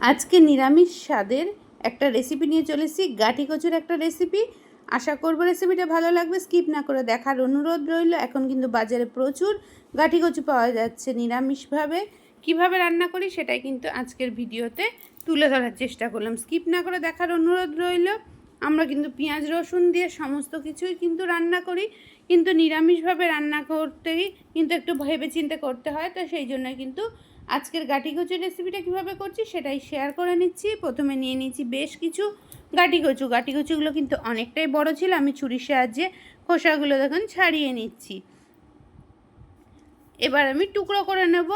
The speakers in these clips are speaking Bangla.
আজকে নিরামিষ স্বাদের একটা রেসিপি নিয়ে চলেছি, গাঠি কচুর একটা রেসিপি আশা করব রেসিপিটা ভালো লাগবে স্কিপ না করে দেখার অনুরোধ রইল। এখন কিন্তু বাজারে প্রচুর গাঠি কচু পাওয়া যাচ্ছে নিরামিষভাবে। কীভাবে রান্না করি সেটাই কিন্তু আজকের ভিডিওতে তুলে ধরার চেষ্টা করলাম। স্কিপ না করে দেখার অনুরোধ রইল। আমরা কিন্তু পেঁয়াজ, রসুন দিয়ে সমস্ত কিছুই কিন্তু রান্না করি। কিন্তু নিরামিষভাবে রান্না করতেই কিন্তু একটু ভেবে চিন্তে করতে হয়, তো সেই জন্য কিন্তু আজকের গাটি কচুর রেসিপিটা কীভাবে করছি সেটাই শেয়ার করে নিচ্ছি। প্রথমে নিয়ে নিচ্ছি বেশ কিছু গাটি কচু গাটি কচুগুলো কিন্তু অনেকটাই বড় ছিল, আমি ছুরির সাহায্যে খোসাগুলো দেখুন ছাড়িয়ে নিচ্ছি। এবার আমি টুকরো করে নেব।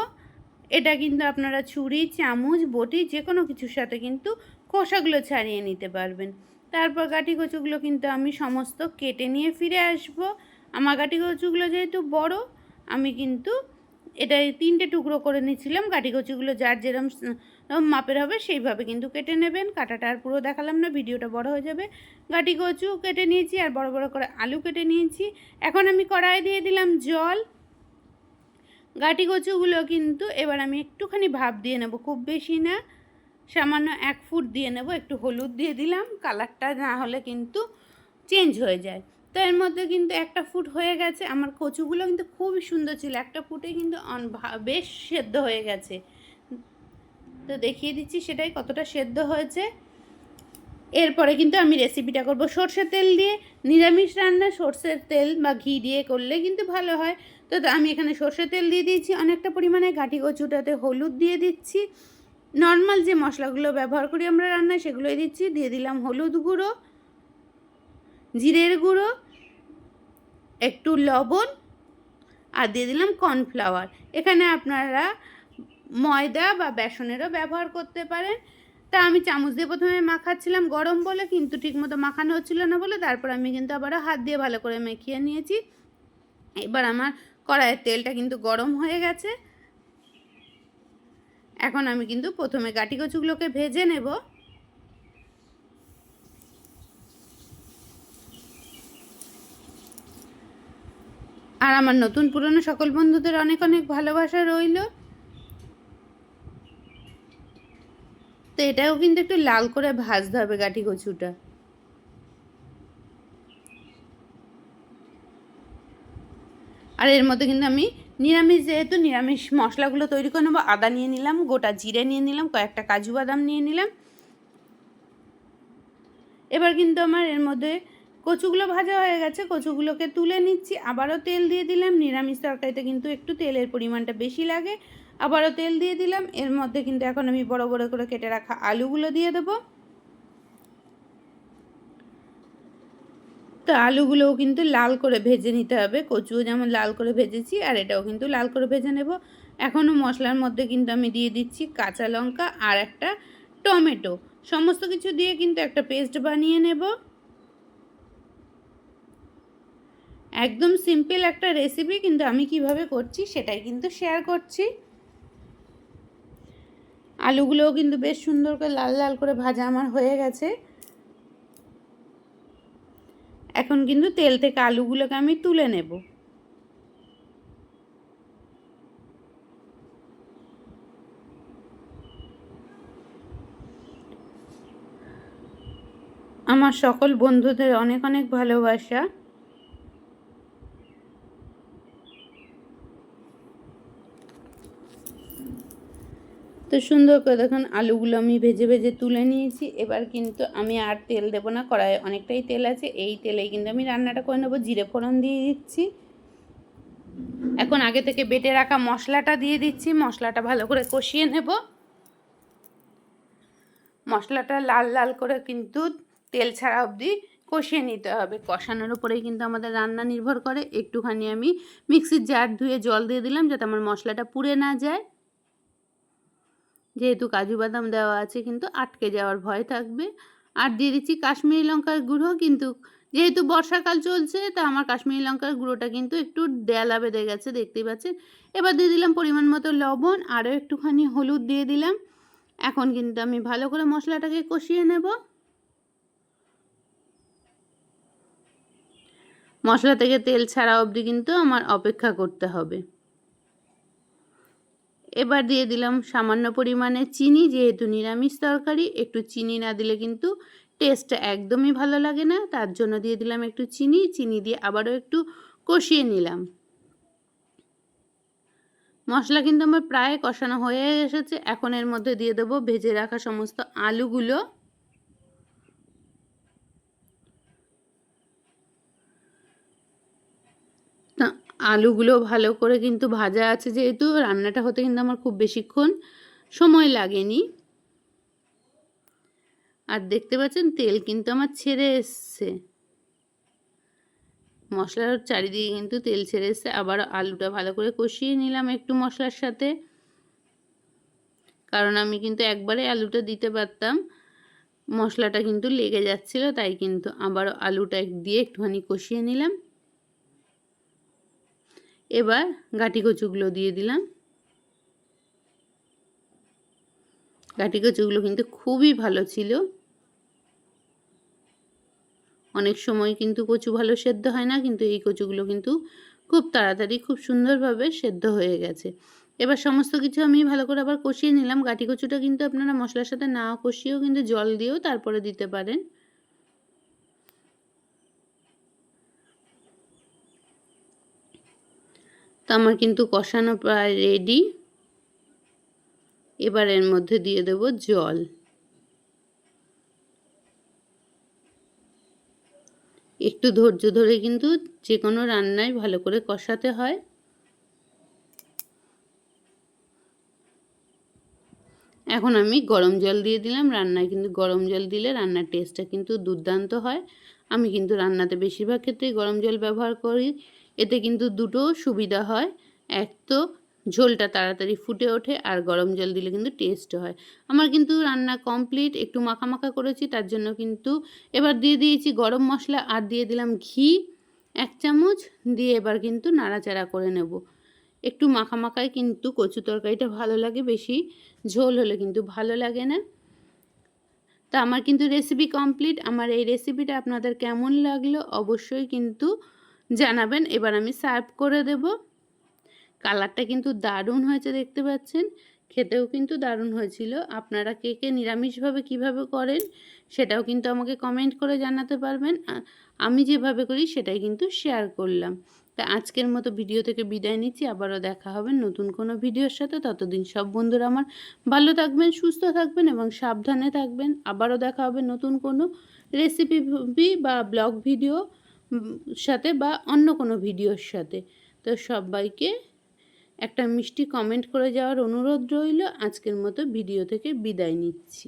এটা কিন্তু আপনারা ছুরি, চামচ, বটি যে কোনো কিছুর সাথে কিন্তু খোসাগুলো ছাড়িয়ে নিতে পারবেন। তারপর গাটি কচুগুলো কিন্তু আমি সমস্ত কেটে নিয়ে ফিরে আসব। আমার গাটি কচুগুলো যেহেতু বড়, আমি কিন্তু এটা তিনটে টুকরো করে নিচ্ছিলাম। গাটি কচুগুলো যার যেরম মাপের হবে সেইভাবে কিন্তু কেটে নেবেন। কাটাটা আর পুরো দেখালাম না, ভিডিওটা বড় হয়ে যাবে। গাটি কচু কেটে নিয়েছি আর বড় বড় করে আলু কেটে নিয়েছি। এখন আমি কড়াই দিয়ে দিলাম জল। গাটি কচুগুলো কিন্তু এবার আমি একটুখানি ভাপ দিয়ে নেব, খুব বেশি না। সামান্য এক ফুট দিয়ে নেব, একটু হলুদ দিয়ে দিলাম। কালারটা না হলে কিন্তু চেঞ্জ হয়ে যায়। তো এর মধ্যে কিন্তু একটা ফুট হয়ে গেছে। আমার কচুগুলো কিন্তু খুবই সুন্দর ছিল। একটা ফুটে কিন্তু বেশ সেদ্ধ হয়ে গেছে। তো দেখিয়ে দিচ্ছি সেটাই কতটা সেদ্ধ হয়েছে। এরপরে কিন্তু আমি রেসিপিটা করব সর্ষের তেল দিয়ে। নিরামিষ রান্না সর্ষের তেল বা ঘি দিয়ে করলে কিন্তু ভালো হয়। তো, আমি এখানে সর্ষের তেল দিয়ে দিয়েছি। অনেকটা পরিমাণে ঘাটি কচুটাতে হলুদ দিয়ে দিচ্ছি। নর্মাল যে মশলাগুলো ব্যবহার করি আমরা রান্নায় সেগুলোই দিচ্ছি। দিয়ে দিলাম হলুদ গুঁড়ো, জিরের গুঁড়ো একটু লবণ আর দিয়ে দিলাম কর্নফ্লাওয়ার। এখানে আপনারা ময়দা বা বেসনেরও ব্যবহার করতে পারেন। তা আমি চামচ দিয়ে প্রথমে মাখাচ্ছিলাম গরম বলে, কিন্তু ঠিকমতো মাখানো হচ্ছিল না বলে, তারপর আমি কিন্তু আবারও হাত দিয়ে ভালো করে মেখিয়ে নিয়েছি। এবার আমার কড়াইয়ের তেলটা কিন্তু গরম হয়ে গেছে। এখন আমি কিন্তু প্রথমে গাটি কচুগুলোকে ভেজে নেব। আর আমার নতুন পুরনো সকল বন্ধুদের অনেক অনেক ভালোবাসা রইল। তো এটাও কিন্তু একটু লাল করে ভাজতে হবে গাঠি কচুটা। আর এর মধ্যে কিন্তু আমি নিরামিষ, যেহেতু নিরামিষ মশলাগুলো তৈরি করে নেব, আদা নিয়ে নিলাম, গোটা জিরে নিয়ে নিলাম, কয়েকটা কাজু বাদাম নিয়ে নিলাম। এবার কিন্তু আমার এর মধ্যে কচুগুলো ভাজা হয়ে গেছে, কচুগুলোকে তুলে নিচ্ছি। আবারও তেল দিয়ে দিলাম, নিরামিষ তরকারিতে কিন্তু একটু তেলের পরিমাণটা বেশি লাগে। আবারও তেল দিয়ে দিলাম, এর মধ্যে কিন্তু এখন আমি বড় বড় করে কেটে রাখা আলুগুলো দিয়ে দেবো। তো আলুগুলোও কিন্তু লাল করে ভেজে নিতে হবে, কচুও যেমন লাল করে ভেজেছি আর এটাও কিন্তু লাল করে ভেজে নেব। এখনও মশলার মধ্যে কিন্তু আমি দিয়ে দিচ্ছি কাঁচা লঙ্কা আর একটা টমেটো। সমস্ত কিছু দিয়ে কিন্তু একটা পেস্ট বানিয়ে নেব। একদম সিম্পল একটা রেসিপি কিন্তু আমি কীভাবে করছি সেটাই কিন্তু শেয়ার করছি। আলুগুলোও কিন্তু বেশ সুন্দর করে লাল লাল করে ভাজা আমার হয়ে গেছে। এখন কিন্তু তেল থেকে আলুগুলোকে আমি তুলে নেব। আমার সকল বন্ধুদের অনেক অনেক ভালোবাসা। তো সুন্দর করে দেখুন, আলুগুলো আমি ভেজে ভেজে তুলে নিয়েছি। এবার কিন্তু আমি আর তেল দেবো না কড়াই অনেকটাই তেল আছে। এই তেলেই কিন্তু আমি রান্নাটা করে নেব। জিরে ফোড়ন দিয়ে দিচ্ছি। এখন আগে থেকে বেটে রাখা মশলাটা দিয়ে দিচ্ছি। মশলাটা ভালো করে কষিয়ে নেব। মশলাটা লাল লাল করে কিন্তু তেল ছাড়া অবধি কষিয়ে নিতে হবে। কষানোর উপরেই কিন্তু আমাদের রান্না নির্ভর করে। একটুখানি আমি মিক্সির জার ধুয়ে জল দিয়ে দিলাম যাতে আমার মশলাটা পুড়ে না যায়। যেহেতু কাজু বাদাম দেওয়া আছে কিন্তু আটকে যাওয়ার ভয় থাকবে। আর দিয়ে দিচ্ছি কাশ্মীরি লঙ্কার গুঁড়ো কিন্তু যেহেতু বর্ষাকাল চলছে, তা আমার কাশ্মীরি লঙ্কার গুঁড়োটা কিন্তু একটু ডেলা বেঁধে গেছে, দেখতেই পাচ্ছেন। এবার দিয়ে দিলাম পরিমাণ মতো লবণ, আরও একটুখানি হলুদ দিয়ে দিলাম। এখন কিন্তু আমি ভালো করে মশলাটাকে কষিয়ে নেব। মশলা থেকে তেল ছাড়া অবধি কিন্তু আমার অপেক্ষা করতে হবে। এবার দিয়ে দিলাম সামান্য পরিমাণে চিনি, যেহেতু নিরামিষ তরকারি, একটু চিনি না দিলে কিন্তু টেস্টটা একদমই ভালো লাগে না। তার জন্য দিয়ে দিলাম একটু চিনি চিনি দিয়ে আবারও একটু কষিয়ে নিলাম। মশলা কিন্তু আমার প্রায় কষানো হয়ে এসেছে। এখন এর মধ্যে দিয়ে দেবো ভেজে রাখা সমস্ত আলুগুলো। আলুগুলো ভালো করে কিন্তু ভাজা আছে যেহেতু, রান্নাটা হতে কিন্তু আমার খুব বেশিক্ষণ সময় লাগেনি। আর দেখতে পাচ্ছেন, তেল কিন্তু আমার ছেড়ে এসছে। মশলার চারিদিকে কিন্তু তেল ছেড়ে এসছে। আবার আলুটা ভালো করে কষিয়ে নিলাম একটু মশলার সাথে। কারণ আমি কিন্তু একবারে আলুটা দিতে পারতাম, মশলাটা কিন্তু লেগে যাচ্ছিল, তাই কিন্তু আবার আলুটা দিয়ে একটুখানি কষিয়ে নিলাম। এবার গাটি কচুগুলো দিয়ে দিলাম। গাটি কচুগুলো কিন্তু খুবই ভালো ছিল। অনেক সময় কিন্তু কচু ভালো সেদ্ধ হয় না, কিন্তু এই কচুগুলো কিন্তু খুব তাড়াতাড়ি, খুব সুন্দরভাবে সেদ্ধ হয়ে গেছে। এবার সমস্ত কিছু আমি ভালো করে আবার কষিয়ে নিলাম। গাটি কচুটা কিন্তু আপনারা মশলার সাথে না কষিয়েও কিন্তু জল দিয়েও তারপরে দিতে পারেন তো আমার কিন্তু কষানো প্রায় রেডি এবার এর মধ্যে দিয়ে দেব জল। একটু ধৈর্য ধরে কিন্তু যে কোনো রান্নায় ভালো করে কষাতে হয়। এখন আমি গরম জল দিয়ে দিলাম। রান্নায় কিন্তু গরম জল দিলে রান্নার টেস্টটা কিন্তু দুর্দান্ত হয়। আমি কিন্তু রান্নাতে বেশিরভাগ ক্ষেত্রেই গরম জল ব্যবহার করি। এতে কিন্তু দুটো সুবিধা হয়। এক তো ঝোলটা তাড়াতাড়ি ফুটে ওঠে আর গরম জল দিলে কিন্তু টেস্ট হয়। আমার কিন্তু রান্না কমপ্লিট একটু মাখা মাখা করেছি, তার জন্য কিন্তু এবার দিয়ে দিয়েছি গরম মশলা আর দিয়ে দিলাম ঘি, এক চামচ, দিয়ে এবার কিন্তু নাড়াচাড়া করে নেব। একটু মাখা মাখায় কিন্তু কচু তরকারিটা ভালো লাগে বেশি, ঝোল হলে কিন্তু ভালো লাগে না। তা আমার কিন্তু রেসিপি কমপ্লিট আমার এই রেসিপিটা আপনাদের কেমন লাগল অবশ্যই কিন্তু জানাবেন। এবার আমি সার্ভ করে দেব। কালারটা কিন্তু দারুণ হয়েছে দেখতে পাচ্ছেন। খেতেও কিন্তু দারুণ হয়েছিল। আপনারা কে কে নিরামিষভাবে কীভাবে করেন সেটাও কিন্তু আমাকে কমেন্ট করে জানাতে পারবেন। আমি যেভাবে করি সেটাই কিন্তু শেয়ার করলাম। তা আজকের মতো ভিডিও থেকে বিদায় নিচ্ছি। আবারও দেখা হবে নতুন কোনো ভিডিওর সাথে। ততদিন সব বন্ধুরা আমার ভালো থাকবেন, সুস্থ থাকবেন এবং সাবধানে থাকবেন। আবারও দেখা হবে নতুন কোনো রেসিপি বা ব্লগ ভিডিও সাথে বা অন্য কোনো ভিডিওর সাথে। তো সবাইকে একটা মিষ্টি কমেন্ট করে যাওয়ার অনুরোধ রইল। আজকের মতো ভিডিও থেকে বিদায় নিচ্ছি।